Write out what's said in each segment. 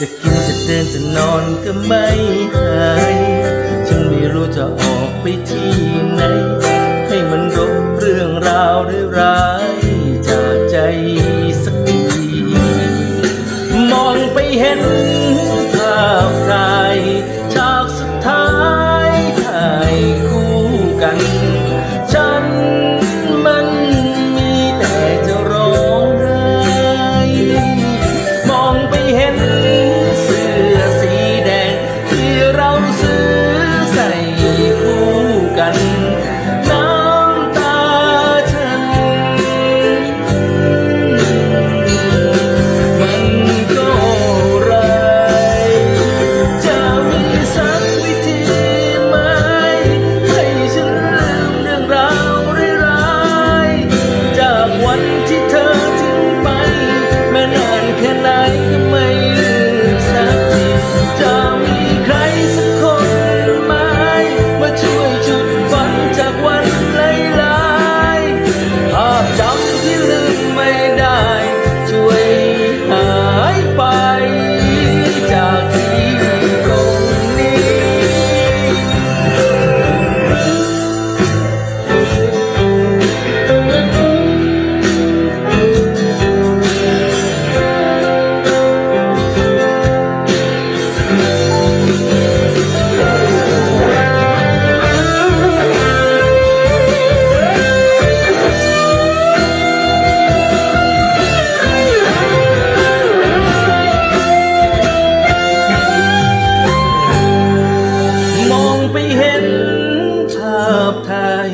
จะกินจะเดินจะนอนก็ไม่หาย ฉันไม่รู้จะออกไปที่ไหน ให้มันรบเรื่องราวร้ายๆ นภาพถ่าย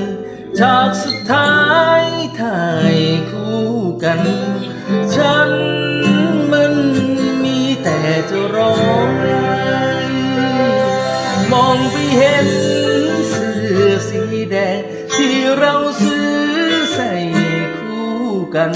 ฉากสุดท้ายถ่ายคู่กัน ฉันมันมีแต่จะร้องไห้มองไปเห็นเสื้อสีแดงที่เราซื้อใส่คู่กัน